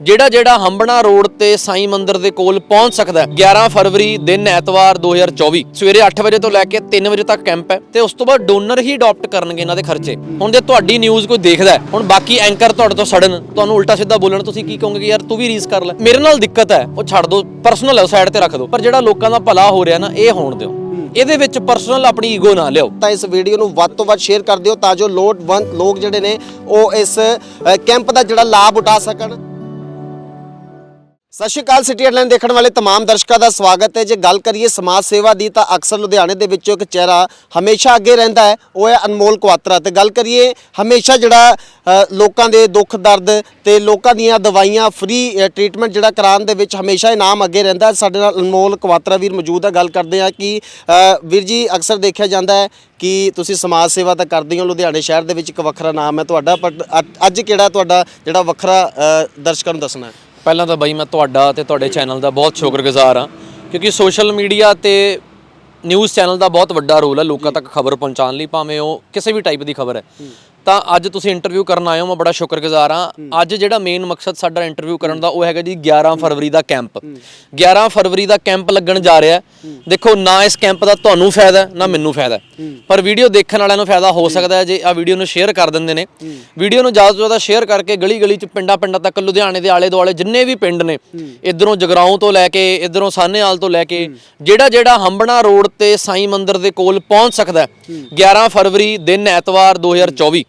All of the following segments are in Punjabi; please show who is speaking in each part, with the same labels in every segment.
Speaker 1: ਜਿਹੜਾ ਜਿਹੜਾ ਹੰਬਣਾ ਰੋਡ ਤੇ ਸਾਈ ਮੰਦਿਰ ਦੇ ਕੋਲ ਪਹੁੰਚ ਸਕਦਾ ਹੈ। 11 ਫਰਵਰੀ ਦਿਨ ਐਤਵਾਰ 2024 ਸਵੇਰੇ 8 ਵਜੇ ਤੋਂ ਲੈ ਕੇ 3 ਵਜੇ ਤੱਕ ਕੈਂਪ ਹੈ ਤੇ ਉਸ ਤੋਂ ਬਾਅਦ ਡੋਨਰ ਹੀ ਅਡਾਪਟ ਕਰਨਗੇ ਇਹਨਾਂ ਦੇ ਖਰਚੇ। ਹੁਣ ਜੇ ਤੁਹਾਡੀ ਨਿਊਜ਼ ਕੋਈ ਦੇਖਦਾ ਹੁਣ ਬਾਕੀ ਐਂਕਰ ਤੁਹਾਡੇ ਤੋਂ ਸੜਨ ਤੁਹਾਨੂੰ ਉਲਟਾ ਸਿੱਧਾ ਬੋਲਣ ਤੁਸੀਂ ਕੀ ਕਹੋਗੇ ਯਾਰ ਤੂੰ ਵੀ ਰੀਸ ਕਰ ਲੈ। ਮੇਰੇ ਨਾਲ ਦਿੱਕਤ ਹੈ ਉਹ ਛੱਡ ਦੋ ਪਰਸਨਲ ਹੈ ਸਾਈਡ ਤੇ ਰੱਖ ਦਿਓ ਪਰ ਜਿਹੜਾ ਲੋਕਾਂ ਦਾ ਭਲਾ ਹੋ ਰਿਹਾ ਨਾ ਇਹ ਹੋਣ ਦਿਓ। ਇਹਦੇ ਵਿੱਚ ਪਰਸਨਲ ਆਪਣੀ ਈਗੋ ਨਾ ਲਿਓ
Speaker 2: ਤਾਂ ਇਸ ਵੀਡੀਓ ਨੂੰ ਵੱਧ ਤੋਂ ਵੱਧ ਸ਼ੇਅਰ ਕਰ ਦਿਓ ਤਾਂ ਜੋ ਲੋੜਵੰਦ ਲੋਕ ਜਿਹੜੇ ਨੇ ਉਹ ਇਸ ਕੈਂਪ ਦਾ ਜਿਹੜਾ ਲਾਭ ਉਠਾ ਸਕਣ। ਸਤਿ ਸ਼੍ਰੀ ਅਕਾਲ ਸਿਟੀ ਹੈਡਲਾਈਨ ਦੇਖਣ ਵਾਲੇ तमाम ਦਰਸ਼ਕਾਂ ਦਾ ਸਵਾਗਤ ਹੈ ਜੇ ਗੱਲ ਕਰੀਏ ਸਮਾਜ ਸੇਵਾ ਦੀ ਤਾਂ ਅਕਸਰ ਲੁਧਿਆਣੇ ਦੇ ਵਿੱਚੋਂ ਇੱਕ ਚਿਹਰਾ ਹਮੇਸ਼ਾ ਅੱਗੇ ਰਹਿੰਦਾ ਹੈ ਉਹ ਹੈ ਅਨਮੋਲ ਕੁਆਤਰਾ ਤੇ ਗੱਲ ਕਰੀਏ ਹਮੇਸ਼ਾ ਜਿਹੜਾ ਅ, ਲੋਕਾਂ ਦੇ ਦੁੱਖ ਦਰਦ ਤੇ ਲੋਕਾਂ ਦੀਆਂ ਦਵਾਈਆਂ ਫ੍ਰੀ ਟ੍ਰੀਟਮੈਂਟ ਜਿਹੜਾ ਕਰਾਉਣ ਦੇ ਵਿੱਚ ਹਮੇਸ਼ਾ ਇਨਾਮ ਅੱਗੇ ਰਹਿੰਦਾ ਹੈ ਸਾਡੇ ਨਾਲ ਅਨਮੋਲ ਕੁਆਤਰਾ ਵੀਰ ਮੌਜੂਦ ਹੈ ਗੱਲ ਕਰਦੇ ਆ ਕਿ ਅ, ਵੀਰ ਜੀ ਅਕਸਰ ਦੇਖਿਆ ਜਾਂਦਾ ਹੈ ਕਿ ਤੁਸੀਂ ਸਮਾਜ ਸੇਵਾ ਤਾਂ ਕਰਦੇ ਹੋ ਲੁਧਿਆਣੇ ਸ਼ਹਿਰ ਦੇ ਵਿੱਚ ਇੱਕ ਵੱਖਰਾ ਨਾਮ ਹੈ ਤੁਹਾਡਾ ਪਰ ਅੱਜ- ਅੱਜ ਕਿਹੜਾ ਤੁਹਾਡਾ ਜਿਹੜਾ ਵੱਖਰਾ ਅ, ਦਰਸ਼ਕਾਂ ਨੂੰ ਦੱਸਣਾ ਹੈ
Speaker 1: ਪਹਿਲਾਂ ਤਾਂ ਬਾਈ ਮੈਂ ਤੁਹਾਡਾ ਤੇ ਤੁਹਾਡੇ ਚੈਨਲ ਦਾ ਬਹੁਤ ਸ਼ੁਕਰਗੁਜ਼ਾਰ ਹਾਂ ਕਿਉਂਕਿ ਸੋਸ਼ਲ ਮੀਡੀਆ ਤੇ ਨਿਊਜ਼ ਚੈਨਲ ਦਾ ਬਹੁਤ ਵੱਡਾ ਰੋਲ ਹੈ ਲੋਕਾਂ ਤੱਕ ਖਬਰ ਪਹੁੰਚਾਉਣ ਲਈ ਭਾਵੇਂ ਉਹ ਕਿਸੇ ਵੀ ਟਾਈਪ ਦੀ ਖਬਰ ਹੈ। ਤਾਂ ਅੱਜ ਤੁਸੀਂ ਇੰਟਰਵਿਊ ਕਰਨ ਆਏ ਹੋ ਮੈਂ ਬੜਾ ਸ਼ੁਕਰਗੁਜ਼ਾਰ ਹਾਂ। ਅੱਜ ਜਿਹੜਾ ਮੇਨ ਮਕਸਦ ਸਾਡਾ ਇੰਟਰਵਿਊ ਕਰਨ ਦਾ ਉਹ ਹੈਗਾ ਜੀ 11 ਫਰਵਰੀ ਦਾ ਕੈਂਪ 11 ਫਰਵਰੀ ਦਾ ਕੈਂਪ ਲੱਗਣ ਜਾ ਰਿਹਾ। ਦੇਖੋ ਨਾ ਇਸ ਕੈਂਪ ਦਾ ਤੁਹਾਨੂੰ ਫਾਇਦਾ ਨਾ ਮੈਨੂੰ ਫਾਇਦਾ। ਪਰ ਵੀਡੀਓ ਦੇਖਣ ਵਾਲਿਆਂ ਨੂੰ ਫਾਇਦਾ ਹੋ ਸਕਦਾ ਹੈ ਜੇ ਆ ਵੀਡੀਓ ਨੂੰ ਸ਼ੇਅਰ ਕਰ ਦਿੰਦੇ ਨੇ। ਵੀਡੀਓ ਨੂੰ ਜ਼ਿਆਦਾ ਤੋਂ ਜ਼ਿਆਦਾ ਸ਼ੇਅਰ ਕਰਕੇ ਗਲੀ ਗਲੀ ਚ ਪਿੰਡਾਂ ਪਿੰਡਾਂ ਤੱਕ ਲੁਧਿਆਣੇ ਦੇ ਆਲੇ ਦੁਆਲੇ ਜਿੰਨੇ ਵੀ ਪਿੰਡ ਨੇ ਇਧਰੋਂ ਜਗਰਾਉਂ ਤੋਂ ਲੈ ਕੇ ਇਧਰੋਂ ਸਾਹਨੇਵਾਲ ਤੋਂ ਲੈ ਕੇ ਜਿਹੜਾ ਜਿਹੜਾ ਹੰਬਣਾ ਰੋਡ ਤੇ ਸਾਈ ਮੰਦਿਰ ਦੇ ਕੋਲ ਪਹੁੰਚ ਸਕਦਾ ਹੈ 11 ਫਰਵਰੀ ਦਿਨ ਐਤਵਾਰ 2024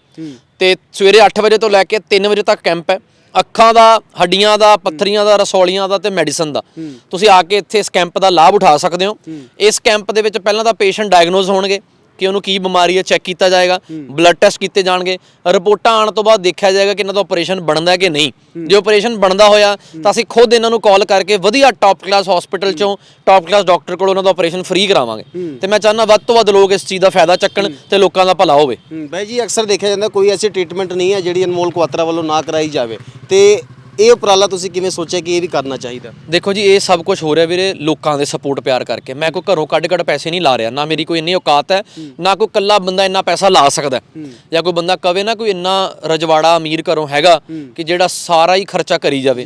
Speaker 1: ਤੇ ਸਵੇਰੇ 8 ਵਜੇ ਤੋਂ ਲੈ ਕੇ 3 ਵਜੇ ਤੱਕ ਕੈਂਪ ਹੈ। ਅੱਖਾਂ ਦਾ ਹੱਡੀਆਂ ਦਾ ਪੱਥਰੀਆਂ ਦਾ ਰਸੌਲੀਆਂ ਦਾ ਤੇ ਮੈਡੀਸਨ ਦਾ। ਤੁਸੀਂ ਆ ਕੇ ਇੱਥੇ ਇਸ ਕੈਂਪ ਦਾ ਲਾਭ ਉਠਾ ਸਕਦੇ ਹੋ। ਇਸ ਕੈਂਪ ਦੇ ਵਿੱਚ ਪਹਿਲਾਂ ਤਾਂ ਪੇਸ਼ੈਂਟ ਡਾਇਗਨੋਸ ਹੋਣਗੇ। ਕਿ ਉਹਨੂੰ ਕੀ ਬਿਮਾਰੀ ਹੈ ਚੈੱਕ ਕੀਤਾ ਜਾਏਗਾ ਬਲੱਡ ਟੈਸਟ ਕੀਤੇ ਜਾਣਗੇ। ਰਿਪੋਰਟਾਂ ਆਉਣ ਤੋਂ ਬਾਅਦ ਦੇਖਿਆ ਜਾਏਗਾ ਕਿ ਇਹਨਾਂ ਦਾ ਆਪਰੇਸ਼ਨ ਬਣਦਾ ਹੈ ਕਿ ਨਹੀਂ। ਜੇ ਆਪਰੇਸ਼ਨ ਬਣਦਾ ਹੋਇਆ ਤਾਂ ਅਸੀਂ ਖੁਦ ਇਹਨਾਂ ਨੂੰ ਕਾਲ ਕਰਕੇ ਵਧੀਆ ਟਾਪ ਕਲਾਸ ਹਸਪੀਟਲ ਚੋਂ ਟਾਪ ਕਲਾਸ ਡਾਕਟਰ ਕੋਲ ਉਹਨਾਂ ਦਾ ਆਪਰੇਸ਼ਨ ਫ੍ਰੀ ਕਰਾਵਾਂਗੇ। ਤੇ ਮੈਂ ਚਾਹੁੰਦਾ ਵੱਧ ਤੋਂ ਵੱਧ ਲੋਕ ਇਸ ਚੀਜ਼ ਦਾ ਫਾਇਦਾ ਚੱਕਣ ਤੇ ਲੋਕਾਂ ਦਾ ਭਲਾ ਹੋਵੇ।
Speaker 2: ਬਾਈ ਜੀ ਅਕਸਰ ਦੇਖਿਆ ਜਾਂਦਾ ਕੋਈ ਐਸੀ ਟ੍ਰੀਟਮੈਂਟ ਨਹੀਂ ਹੈ ਜਿਹੜੀ ਅਨਮੋਲ ਕੁਆਤਰਾ ਵੱਲੋਂ ਨਾ ਕਰਾਈ ਜਾਵੇ। ਤੇ ਇਹ ਉਪਰਾਲਾ ਤੁਸੀਂ ਕਿਵੇਂ ਸੋਚਿਆ ਕਿ ਇਹ ਵੀ ਕਰਨਾ ਚਾਹੀਦਾ?
Speaker 1: ਦੇਖੋ ਜੀ ਇਹ ਸਭ ਕੁਝ ਹੋ ਰਿਹਾ ਵੀਰੇ ਲੋਕਾਂ ਦੇ ਸਪੋਰਟ ਪਿਆਰ ਕਰਕੇ। ਮੈਂ ਕੋਈ ਘਰੋਂ ਕੱਢ ਕੱਢ ਪੈਸੇ ਨਹੀਂ ਲਾ ਰਿਹਾ। ਨਾ ਮੇਰੀ ਕੋਈ ਇੰਨੀ ਔਕਾਤ ਹੈ ਨਾ ਕੋਈ ਕੱਲਾ ਬੰਦਾ ਇੰਨਾ ਪੈਸਾ ਲਾ ਸਕਦਾ। ਜਾਂ ਕੋਈ ਬੰਦਾ ਕਵੇ ਨਾ ਕੋਈ ਇੰਨਾ ਰਜਵਾੜਾ ਅਮੀਰ ਘਰੋਂ ਹੈਗਾ ਕਿ ਜਿਹੜਾ ਸਾਰਾ ਹੀ ਖਰਚਾ ਕਰੀ ਜਾਵੇ।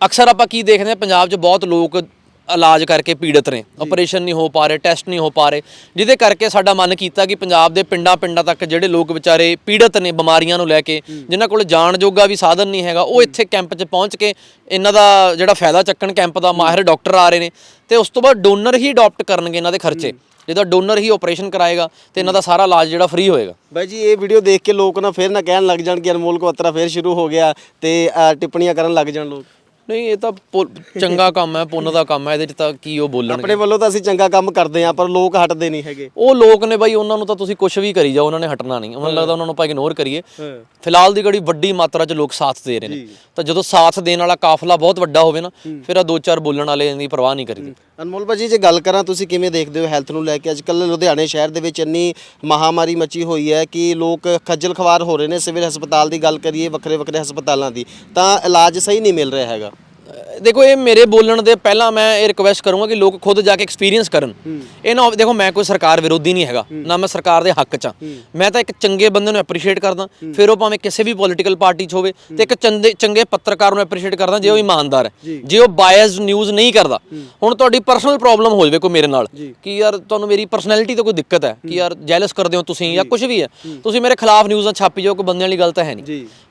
Speaker 1: ਅਕਸਰ ਆਪਾਂ ਕੀ ਦੇਖਦੇ ਹਾਂ ਪੰਜਾਬ 'ਚ ਬਹੁਤ ਲੋਕ ਇਲਾਜ ਕਰਕੇ ਪੀੜਤ ਨੇ ਆਪਰੇਸ਼ਨ ਨਹੀਂ ਹੋ ਪਾ ਰਹੇ ਟੈਸਟ ਨਹੀਂ ਹੋ ਪਾ ਰਹੇ ਜਿਹਦੇ ਕਰਕੇ ਸਾਡਾ ਮਨ ਕੀਤਾ ਕਿ ਪੰਜਾਬ ਦੇ ਪਿੰਡਾਂ ਪਿੰਡਾਂ ਤੱਕ ਜਿਹੜੇ ਲੋਕ ਵਿਚਾਰੇ ਪੀੜਤ ਨੇ ਬਿਮਾਰੀਆਂ ਨੂੰ ਲੈ ਕੇ ਜਿਨ੍ਹਾਂ ਕੋਲ ਜਾਣ ਜੋਗਾ ਵੀ ਸਾਧਨ ਨਹੀਂ ਹੈਗਾ ਉਹ ਇੱਥੇ ਕੈਂਪ 'ਚ ਪਹੁੰਚ ਕੇ ਇਹਨਾਂ ਦਾ ਜਿਹੜਾ ਫਾਇਦਾ ਚੱਕਣ ਕੈਂਪ ਦਾ ਮਾਹਿਰ ਡਾਕਟਰ ਆ ਰਹੇ ਨੇ ਤੇ ਉਸ ਤੋਂ ਬਾਅਦ ਡੋਨਰ ਹੀ ਅਡਾਪਟ ਕਰਨਗੇ ਇਹਨਾਂ ਦੇ ਖਰਚੇ। ਜਿਹਦਾ ਡੋਨਰ ਹੀ ਆਪਰੇਸ਼ਨ ਕਰਾਏਗਾ ਤੇ ਇਹਨਾਂ ਦਾ ਸਾਰਾ ਇਲਾਜ ਜਿਹੜਾ ਫ੍ਰੀ ਹੋਏਗਾ।
Speaker 2: ਬਾਈ ਜੀ ਇਹ ਵੀਡੀਓ ਦੇਖ ਕੇ ਲੋਕ ਨਾ ਫਿਰ ਨਾ ਕਹਿਣ ਲੱਗ ਜਾਣ ਕਿ ਅਨਮੋਲ ਕੁਆਤਰਾ ਫਿਰ ਸ਼ੁਰੂ ਹੋ ਗਿਆ ਤੇ ਟਿੱਪਣੀਆਂ ਕਰਨ ਲੱਗ ਜਾਣ ਲੋਕ।
Speaker 1: ਨਹੀਂ ਇਹ ਤਾਂ ਪੁ- ਚੰਗਾ ਕੰਮ ਹੈ ਪੁੰਨ ਦਾ ਕੰਮ ਹੈ ਇਹਦੇ 'ਚ ਤਾਂ ਕੀ ਉਹ ਬੋਲਣਗੇ?
Speaker 2: ਆਪਣੇ ਵੱਲੋਂ ਤਾਂ ਅਸੀਂ ਚੰਗਾ ਕੰਮ ਕਰਦੇ ਆਂ ਪਰ ਲੋਕ ਹਟਦੇ ਨਹੀਂ ਹੈਗੇ।
Speaker 1: ਉਹ ਲੋਕ ਨੇ ਬਾਈ ਉਹਨਾਂ ਨੂੰ ਤਾਂ ਤੁਸੀਂ ਕੁਝ ਵੀ ਕਰੀ ਜਾਓ ਉਹਨਾਂ ਨੇ ਹਟਣਾ ਨਹੀਂ। ਉਹਨਾਂ ਨੂੰ ਲੱਗਦਾ ਉਹਨਾਂ ਨੂੰ ਆਪਾਂ ਇਗਨੋਰ ਕਰੀਏ। ਫਿਲਹਾਲ ਦੀ ਘੜੀ ਵੱਡੀ ਮਾਤਰਾ 'ਚ ਲੋਕ ਸਾਥ ਦੇ ਰਹੇ ਨੇ। ਤਾਂ ਜਦੋਂ ਸਾਥ ਦੇਣ ਵਾਲਾ ਕਾਫਲਾ ਬਹੁਤ ਵੱਡਾ ਹੋਵੇ ਨਾ ਫਿਰ ਆ ਦੋ ਚਾਰ ਬੋਲਣ ਵਾਲੇ ਦੀ ਪਰਵਾਹ ਨਹੀਂ ਕਰੀਦੀ।
Speaker 2: ਅਨਮੋਲ ਭਾਜੀ ਜੇ ਗੱਲ ਕਰਾਂ ਤੁਸੀਂ ਕਿਵੇਂ ਦੇਖਦੇ ਹੋ ਹੈਲਥ ਨੂੰ ਲੈ ਕੇ? ਅੱਜ ਕੱਲ੍ਹ ਲੁਧਿਆਣੇ ਸ਼ਹਿਰ ਦੇ ਵਿੱਚ ਇੰਨੀ ਮਹਾਮਾਰੀ ਮਚੀ ਹੋਈ ਹੈ ਕਿ ਲੋਕ ਖੱਜਲ ਖਵਾਰ ਹੋ ਰਹੇ ਨੇ ਸਿਵਲ ਹਸਪਤਾਲ ਦੀ ਗੱਲ ਕਰੀਏ ਵੱਖਰੇ ਵੱਖਰੇ ਹਸਪਤਾਲਾਂ ਦੀ। ਤਾਂ ਇਲਾਜ ਸਹੀ ਨਹੀਂ ਮਿਲ ਰਿਹਾ ਹੈਗਾ।
Speaker 1: ਦੇਖੋ ਇਹ ਮੇਰੇ ਬੋਲਣ ਦੇ ਪਹਿਲਾਂ ਮੈਂ ਇਹ ਰਿਕੁਐਸਟ ਕਰੂੰਗਾ ਕਿ ਲੋਕ ਖੁਦ ਜਾ ਕੇ ਐਕਸਪੀਰੀਅੰਸ ਕਰਨ। ਇਹ ਨਾ ਦੇਖੋ ਮੈਂ ਕੋਈ ਸਰਕਾਰ ਵਿਰੋਧੀ ਨਹੀਂ ਹੈਗਾ ਨਾ ਮੈਂ ਸਰਕਾਰ ਦੇ ਹੱਕ 'ਚ ਮੈਂ ਤਾਂ ਇੱਕ ਚੰਗੇ ਬੰਦੇ ਨੂੰ ਐਪਰੀਸ਼ੀਏਟ ਕਰਦਾ ਫਿਰ ਉਹ ਭਾਵੇਂ ਕਿਸੇ ਵੀ ਪੋਲੀਟੀਕਲ ਪਾਰਟੀ 'ਚ ਹੋਵੇ ਤੇ ਇੱਕ ਚੰਗੇ ਚੰਗੇ ਪੱਤਰਕਾਰ ਨੂੰ ਐਪਰੀਸ਼ੀਏਟ ਕਰਦਾ ਜੇ ਉਹ ਇਮਾਨਦਾਰ ਹੈ। ਜੇ। ਉਹ ਬਾਇਸਡ ਨਿਊਜ਼ ਨਹੀਂ ਕਰਦਾ ਹੁਣ ਤੁਹਾਡੀ ਪਰਸਨਲ ਪ੍ਰੋਬਲਮ ਹੋ ਜਾਵੇ ਕੋਈ ਮੇਰੇ ਨਾਲ ਕਿ ਯਾਰ ਤੁਹਾਨੂੰ ਮੇਰੀ ਪਰਸਨੈਲਿਟੀ ਤੋਂ ਕੋਈ ਦਿੱਕਤ ਹੈ ਕਿ ਯਾਰ ਜੈਲਸ ਕਰਦੇ ਹੋ ਤੁਸੀਂ ਜਾਂ ਕੁਝ ਵੀ ਹੈ। ਤੁਸੀਂ ਮੇਰੇ ਖਿਲਾਫ ਨਿਊਜ਼ਾਂ ਛਾਪੀ ਜਾਓ ਕੋਈ ਬੰਦਿਆਂ ਵਾਲੀ ਗੱਲ ਤਾਂ ਹੈ ਨਹੀਂ।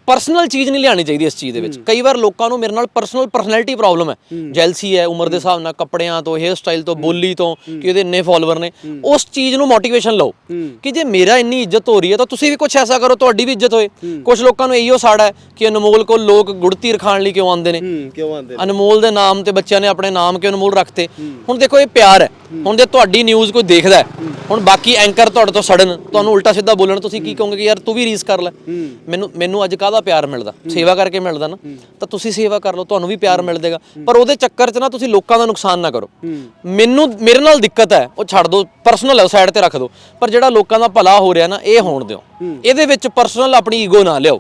Speaker 1: ਪਰਸਨਲ ਚੀਜ਼ ਨਹੀਂ ਲਿਆਣੀ ਚਾਹੀਦੀ ਇਸ ਚੀਜ਼ ਦੇ ਵਿੱਚ। ਕਈ ਵਾਰ ਲੋਕਾਂ ਨੂੰ ਮੇਰੇ ਨਾਲ ਪਰਸਨਲ ਪਰਸਨੈਲਿਟੀ ਪ੍ਰੋਬਲਮ ਹੈ। ਜੈਲਸੀ ਹੈ ਉਮਰ ਦੇ ਹਿਸਾਬ ਨਾਲ ਕੱਪੜਿਆਂ ਤੋਂ ਹੇਅਰ ਸਟਾਈਲ ਤੋਂ ਬੋਲੀ ਤੋਂ ਕਿ ਇਹਦੇ ਇੰਨੇ ਫਾਲੋਅਰ ਨੇ। ਉਸ ਚੀਜ਼ ਨੂੰ ਮੋਟੀਵੇਸ਼ਨ ਲਓ। ਕਿ ਜੇ ਮੇਰਾ ਇੰਨੀ ਇੱਜ਼ਤ ਹੋ ਰਹੀ ਹੈ ਤਾਂ ਤੁਸੀਂ ਵੀ ਕੁਝ ਐਸਾ ਕਰੋ ਤੁਹਾਡੀ ਵੀ ਇੱਜ਼ਤ ਹੋਏ। ਕੁਝ ਲੋਕਾਂ ਨੂੰ ਇਹੋ ਸਾੜਾ ਹੈ ਕਿ ਅਨਮੋਲ ਕੋਲ ਲੋਕ ਗੁੜਤੀ ਰਖਾਣ ਲਈ ਕਿਉਂ ਆਉਂਦੇ ਨੇ।
Speaker 2: ਕਿਉਂ ਆਂਦੇ
Speaker 1: ਅਨਮੋਲ ਦੇ ਨਾਮ ਤੇ ਬੱਚਿਆਂ ਨੇ ਆਪਣੇ ਨਾਮ ਕਿਉਂ ਅਨਮੋਲ ਰੱਖਤੇ? ਹੁਣ ਦੇਖੋ ਇਹ ਪਿਆਰ ਹੈ। ਹੁਣ ਜੇ ਤੁਹਾਡੀ ਨਿਊਜ਼ ਕੋਈ ਦੇਖਦਾ ਹੈ, ਹੁਣ ਬਾਕੀ ਐਂਕਰ ਤੁਹਾਡੇ ਤੋਂ ਸੜਨ ਤੁਹਾਨੂੰ ਉਲਟਾ ਸਿੱਧਾ ਬੋਲਣ ਤੁਸੀਂ ਕੀ ਕਹੋਗੇ ਕਿ ਯਾਰ ਤੂੰ ਵੀ ਰੀਸ ਕਰ ਲੈ। ਮੈਨੂੰ ਮੈਨੂੰ ਅੱਜ ਕਾਹਦਾ ਪਿਆਰ ਮਿਲਦਾ ਸੇਵਾ ਕਰਕੇ ਮਿਲਦਾ ਨਾ ਤਾਂ ਤੁਸੀਂ ਸੇਵਾ ਕਰ ਲਓ ਤੁਹਾਨੂੰ ਵੀ ਪਿਆਰ ਮਿਲ ਜਾਏਗਾ ਪਰ ਉਹਦੇ ਚੱਕਰ 'ਚ ਨਾ ਤੁਸੀਂ ਲੋਕਾਂ ਦਾ ਨੁਕਸਾਨ ਨਾ ਕਰੋ। ਮੈਨੂੰ ਮੇਰੇ ਨਾਲ ਦਿੱਕਤ ਹੈ ਉਹ ਛੱਡ ਦਿਓ ਪਰਸਨਲ ਹੈ ਸਾਈਡ ਤੇ ਰੱਖ ਦਿਓ ਪਰ ਜਿਹੜਾ ਲੋਕਾਂ ਦਾ ਭਲਾ ਹੋ ਰਿਹਾ ਨਾ ਇਹ ਹੋਣ ਦਿਓ। ਇਹਦੇ ਵਿੱਚ ਪਰਸਨਲ ਆਪਣੀ ਈਗੋ ਨਾ ਲਿਓ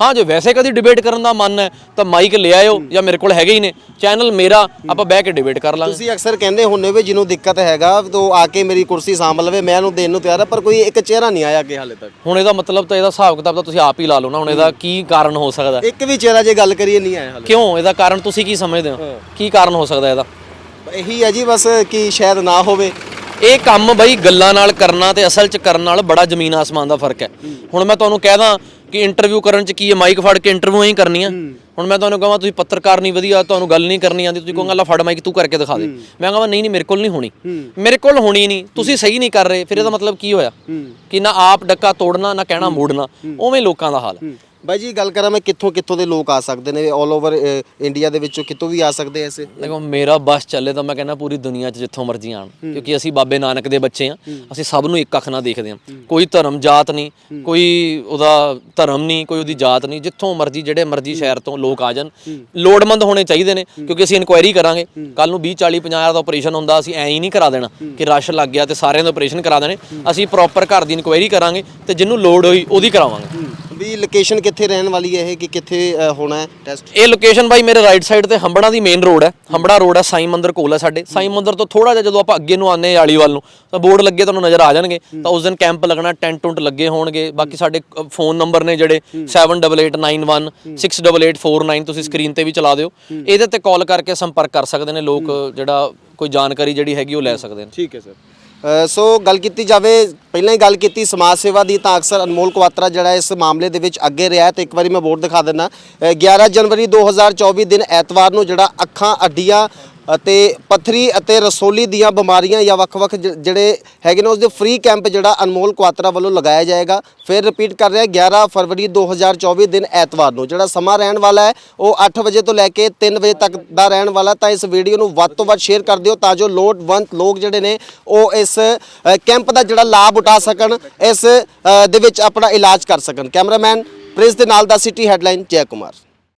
Speaker 1: ਹਾਂ। ਜੇ ਵੈਸੇ ਕਦੀ ਡਿਬੇਟ ਕਰਨ ਦਾ ਮਨ ਹੈ ਤਾਂ ਮਾਈਕ ਲੈ ਆਇਓ ਜਾਂ ਮੇਰੇ ਕੋਲ ਹੈਗੇ ਹੀ ਨੇ। ਚੈਨਲ ਮੇਰਾ ਆਪਾਂ ਬਹਿ ਕੇ ਡਿਬੇਟ ਕਰ ਲਾਂਗੇ।
Speaker 2: ਤੁਸੀਂ ਅਕਸਰ ਕਹਿੰਦੇ ਹੁੰਨੇ ਵੀ ਜਿਹਨੂੰ ਦਿੱਕਤ ਹੈਗਾ ਤੋ ਆ ਕੇ ਮੇਰੀ ਕੁਰਸੀ ਸਾਂਭ ਲਵੇ ਮੈਂ ਉਹਨੂੰ ਦੇਣ ਨੂੰ ਤਿਆਰ ਹਾਂ ਪਰ ਕੋਈ ਇੱਕ ਚਿਹਰਾ ਨਹੀਂ ਆਇਆ ਅੱਗੇ ਹਾਲੇ ਤੱਕ।
Speaker 1: ਹੁਣ ਇਹਦਾ ਮਤਲਬ ਤਾਂ ਇਹਦਾ ਹਿਸਾਬ ਕਿਤਾਬ ਤਾਂ ਤੁਸੀਂ ਆਪ ਹੀ ਲਾ ਲਓ ਨਾ ਹੁਣ ਇਹਦਾ ਕੀ ਕੀ ਕਾਰਨ ਹੋ ਸਕਦਾ
Speaker 2: ਇੱਕ ਵੀ ਚਿਹਰਾ ਜੇ ਗੱਲ ਕਰੀਏ ਨਹੀਂ ਆਇਆ ਹਾਲੇ।
Speaker 1: ਕਿਉਂ? ਇਹਦਾ ਕਾਰਨ ਤੁਸੀਂ ਕੀ ਸਮਝਦੇ ਹੋ? ਕੀ ਕਾਰਨ ਹੋ ਸਕਦਾ ਇਹਦਾ?
Speaker 2: ਇਹੀ ਹੈ ਜੀ ਬਸ ਕਿ ਸ਼ਾਇਦ ਨਾ ਹੋਵੇ।
Speaker 1: ਇਹ ਕੰਮ ਬਈ ਗੱਲਾਂ ਨਾਲ ਕਰਨਾ ਤੇ ਅਸਲ 'ਚ ਕਰਨ ਨਾਲ ਬੜਾ ਜ਼ਮੀਨ ਆਸਮਾਨ ਦਾ ਫ਼ਰਕ ਹੈ। ਹੁਣ ਮੈਂ ਤੁਹਾਨੂੰ ਕਹਿਦਾ ਕਿ ਇੰਟਰਵਿਊ ਕਰਨ 'ਚ ਕੀ ਹੈ? ਮਾਈਕ ਫੜ ਕੇ ਇੰਟਰਵਿਊ ਹੀ ਕਰਨੀ ਆ ਹੁਣ ਮੈਂ ਤੁਹਾਨੂੰ ਕਹਾਂ ਤੁਸੀਂ ਪੱਤਰਕਾਰ ਨਹੀਂ ਵਧੀਆ ਤੁਹਾਨੂੰ ਗੱਲ ਨਹੀਂ ਕਰਨੀ ਆਂਦੀ ਤੁਸੀਂ ਕਹੋਗੇ ਲੈ ਫੜ ਮਾਈਕ ਤੂੰ ਕਰਕੇ ਦਿਖਾ ਦੇ। ਮੈਂ ਕਹਾਂ ਨਹੀਂ ਨਹੀਂ ਮੇਰੇ ਕੋਲ ਨਹੀਂ ਹੋਣੀ। ਮੇਰੇ ਕੋਲ ਹੋਣੀ ਨਹੀਂ। ਤੁਸੀਂ ਸਹੀ ਨਹੀਂ ਕਰ ਰਹੇ। ਫਿਰ ਇਹਦਾ ਮਤਲਬ ਕੀ ਹੋਇਆ? ਕਿ ਨਾ ਆਪ ਡੱਕਾ ਤੋੜਨਾ ਨਾ ਕਹਿਣਾ ਮੋੜਨਾ। ਉਵੇਂ ਲੋਕਾਂ ਦਾ ਹਾਲ
Speaker 2: ਬਾਈ ਜੀ ਗੱਲ ਕਰਾਂ ਮੈਂ ਕਿੱਥੋਂ ਕਿੱਥੋਂ ਦੇ ਲੋਕ ਆ ਸਕਦੇ ਨੇ 올 ਓਵਰ ਇੰਡੀਆ ਦੇ ਵਿੱਚੋਂ ਕਿਤੋਂ ਵੀ ਆ ਸਕਦੇ ਐਸੇ?
Speaker 1: ਦੇਖੋ ਮੇਰਾ ਬਸ ਚੱਲੇ ਤਾਂ ਮੈਂ ਕਹਿੰਦਾ ਪੂਰੀ ਦੁਨੀਆ 'ਚ ਜਿੱਥੋਂ ਮਰਜ਼ੀ ਆਣ ਕਿਉਂਕਿ ਅਸੀਂ ਬਾਬੇ ਨਾਨਕ ਦੇ ਬੱਚੇ ਆ ਅਸੀਂ ਸਭ ਨੂੰ ਇੱਕ ਅੱਖ ਨਾਲ ਦੇਖਦੇ ਆ ਕੋਈ ਧਰਮ ਜਾਤ ਨਹੀਂ ਕੋਈ ਉਹਦਾ ਧਰਮ ਨਹੀਂ ਕੋਈ ਉਹਦੀ ਜਾਤ ਨਹੀਂ ਜਿੱਥੋਂ ਮਰਜ਼ੀ ਜਿਹੜੇ ਮਰਜ਼ੀ ਸ਼ਹਿਰ ਤੋਂ ਲੋਕ ਆ ਜਾਣ ਲੋੜਮੰਦ ਹੋਣੇ ਚਾਹੀਦੇ ਨੇ ਕਿਉਂਕਿ ਅਸੀਂ ਇਨਕੁਆਇਰੀ ਕਰਾਂਗੇ ਕੱਲ ਨੂੰ 20 40 50 ਹਜ਼ਾਰ ਦਾ ਆਪਰੇਸ਼ਨ ਹੁੰਦਾ ਅਸੀਂ ਐਂ ਹੀ ਨਹੀਂ ਕਰਾ ਦੇਣਾ ਕਿ ਰਸ਼ ਲੱਗ ਗਿਆ ਤੇ ਸਾਰਿਆਂ ਦਾ ਆਪਰੇਸ਼ਨ ਕਰਾ ਦੇਣੇ ਅਸੀਂ ਪ੍ਰੋਪਰ ਘਰ ਦੀ ਇਨਕੁਆਇਰੀ ਕਰਾਂਗੇ ਤੇ ਜਿਹਨੂੰ ਲੋੜ ਹੋਈ ਉਹਦੀ ਕਰਾਵਾਂਗੇ।
Speaker 2: ਵੀ ਲੋਕੇਸ਼ਨ ਕਿੱਥੇ ਰਹਿਣ ਵਾਲੀ ਹੈ ਇਹ ਕਿ ਕਿੱਥੇ ਅ, ਹੋਣਾ ਹੈ ਟੈਸਟ
Speaker 1: ਇਹ ਲੋਕੇਸ਼ਨ ਬਾਈ ਮੇਰੇ ਰਾਈਟ ਸਾਈਡ ਤੇ ਹੰਬੜਾ ਦੀ ਮੇਨ ਰੋਡ ਹੈ। ਹੰਬੜਾ ਰੋਡ ਹੈ ਸਾਈ ਮੰਦਿਰ ਕੋਲ ਹੈ ਸਾਡੇ। ਸਾਈ ਮੰਦਿਰ ਤੋਂ ਥੋੜਾ ਜਿਹਾ ਜਦੋਂ ਆਪਾਂ ਅੱਗੇ ਨੂੰ ਆਨੇ ਆਲੀ ਵੱਲ ਨੂੰ ਤਾਂ ਬੋਰਡ ਲੱਗੇ ਤੁਹਾਨੂੰ ਨਜ਼ਰ ਆ ਜਾਣਗੇ। ਤਾਂ ਉਸ ਦਿਨ ਕੈਂਪ ਲੱਗਣਾ ਟੈਂਟ ਟੁੰਟ ਲੱਗੇ ਹੋਣਗੇ। ਬਾਕੀ ਸਾਡੇ ਫੋਨ ਨੰਬਰ ਨੇ ਜਿਹੜੇ 7889168849 ਤੁਸੀਂ ਸਕਰੀਨ ਤੇ ਵੀ ਚਲਾ ਦਿਓ। ਇਹਦੇ ਤੇ ਕਾਲ ਕਰਕੇ ਸੰਪਰਕ ਕਰ ਸਕਦੇ ਨੇ ਲੋਕ ਜਿਹੜਾ ਕੋਈ ਜਾਣਕਾਰੀ ਜਿਹੜੀ ਹੈਗੀ ਉਹ ਲੈ ਸਕਦੇ ਨੇ।
Speaker 2: ਠੀਕ ਹੈ ਸਰ ਸੋ ਗੱਲ ਕੀਤੀ ਜਾਵੇ, ਪਹਿਲਾਂ ਹੀ ਗੱਲ ਕੀਤੀ ਸਮਾਜ ਸੇਵਾ ਦੀ, ਤਾਂ ਅਕਸਰ ਅਨਮੋਲ ਕੁਆਤਰਾ ਜਿਹੜਾ ਇਸ ਮਾਮਲੇ ਦੇ ਵਿੱਚ ਅੱਗੇ ਰਿਹਾ ਤੇ ਇੱਕ ਵਾਰੀ ਮੈਂ ਬੋਰਡ ਦਿਖਾ ਦਿੰਦਾ। 11 ਜਨਵਰੀ 2024 ਦਿਨ ਐਤਵਾਰ ਨੂੰ ਜਿਹੜਾ ਅੱਖਾਂ, ਅੱਡੀਆਂ ਅਤੇ ਪੱਥਰੀ ਅਤੇ ਰਸੋਲੀ ਦੀਆਂ ਬਿਮਾਰੀਆਂ ਜਾਂ ਵੱਖ-ਵੱਖ ਜ- ਜਿਹੜੇ ਹੈਗੇ ਨੇ ਉਸ ਦੇ ਫ੍ਰੀ ਕੈਂਪ ਜਿਹੜਾ ਅਨਮੋਲ ਕੁਆਤਰਾ ਵੱਲੋਂ ਲਗਾਇਆ ਜਾਏਗਾ। ਫਿਰ ਰਿਪੀਟ ਕਰ ਰਿਹਾ 11 ਫਰਵਰੀ 2024 ਦਿਨ ਐਤਵਾਰ ਨੂੰ। ਜਿਹੜਾ ਸਮਾਂ ਰਹਿਣ ਵਾਲਾ ਹੈ, ਉਹ 8 ਵਜੇ ਤੋਂ ਲੈ ਕੇ 3 ਵਜੇ ਤੱਕ ਦਾ ਰਹਿਣ ਵਾਲਾ ਤਾਂ ਇਸ ਵੀਡੀਓ ਨੂੰ ਵੱਧ ਤੋਂ ਵੱਧ ਸ਼ੇਅਰ ਕਰ ਦਿਓ ਤਾਂ ਜੋ ਲੋੜਵੰਦ ਲੋਕ ਜਿਹੜੇ ਨੇ, ਉਹ ਇਸ ਕੈਂਪ ਦਾ ਜਿਹੜਾ ਲਾਭ ਉਠਾ ਸਕਣ, ਇਸ ਦੇ ਵਿੱਚ ਆਪਣਾ ਇਲਾਜ ਕਰ ਸਕਣ। ਕੈਮਰਾਮੈਨ ਪ੍ਰਿੰਸ ਦੇ ਨਾਲ ਦਾ ਸਿਟੀ ਹੈਡਲਾਈਨ ਜੈ ਕੁਮਾਰ।